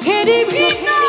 pity, pity, no.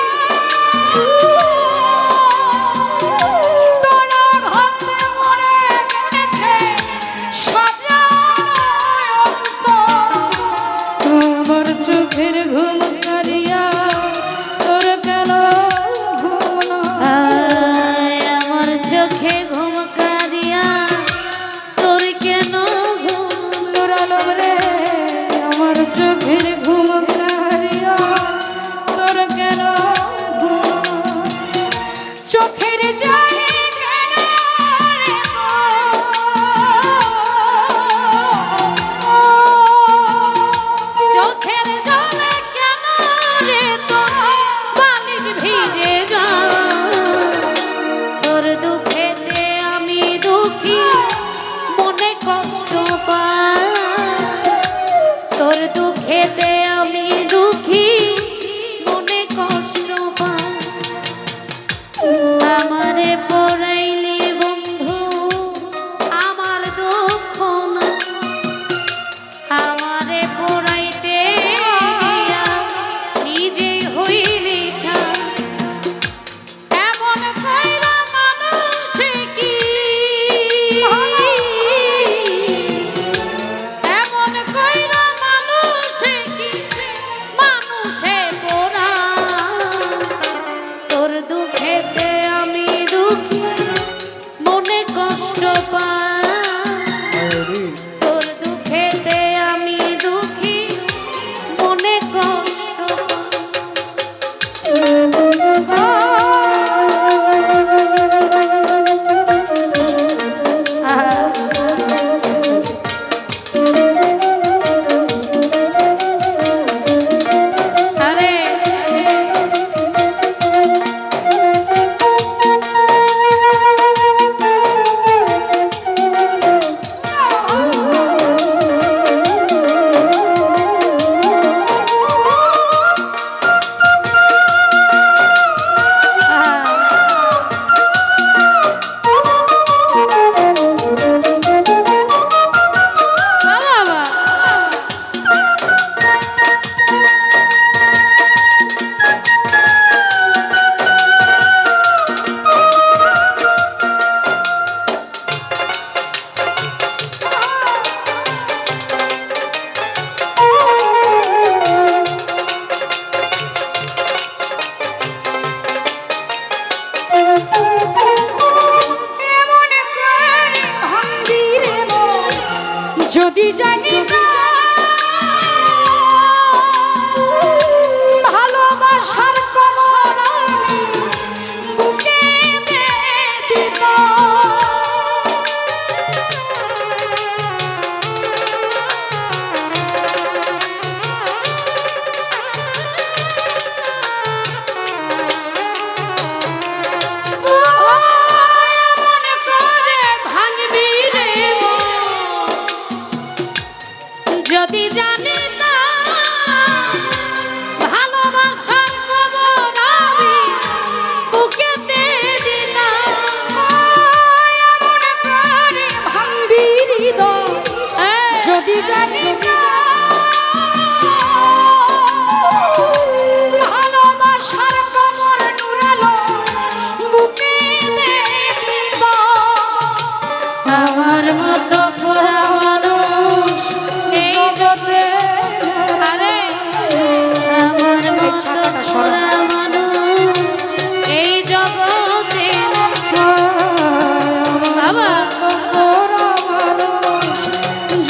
যদি জানে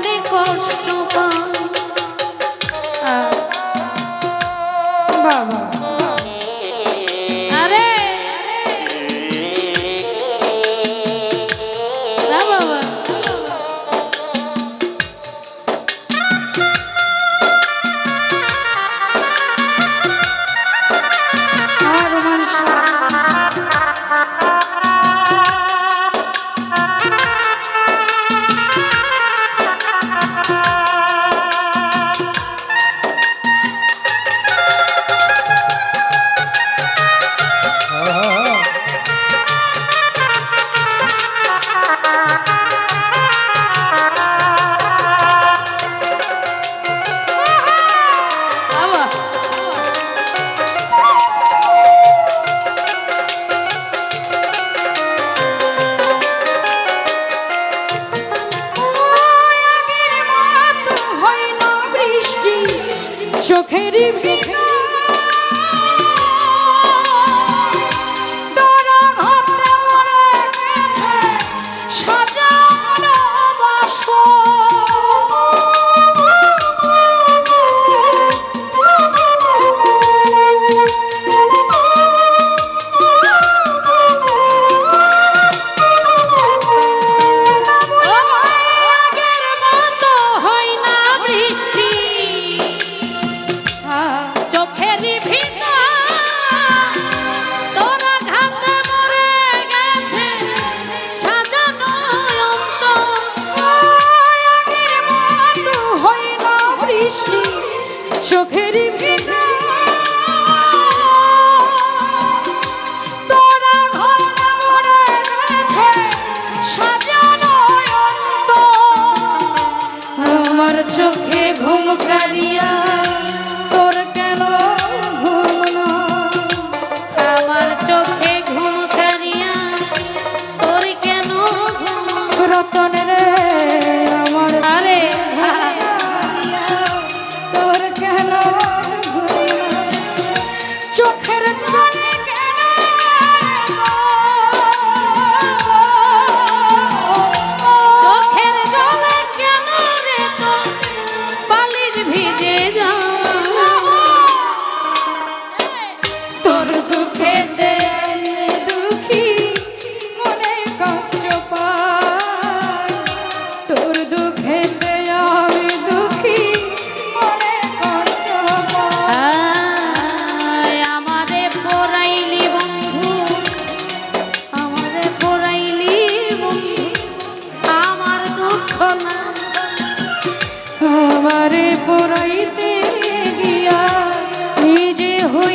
মনে কষ্ট আহ, বাবা। চোখের ভিতর চোখের ভিতর চোখে ঘুম কালিয়া কেন ঘুম আমার চোখে ঘুম কালিয়া কেন ঘুম রতনের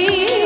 see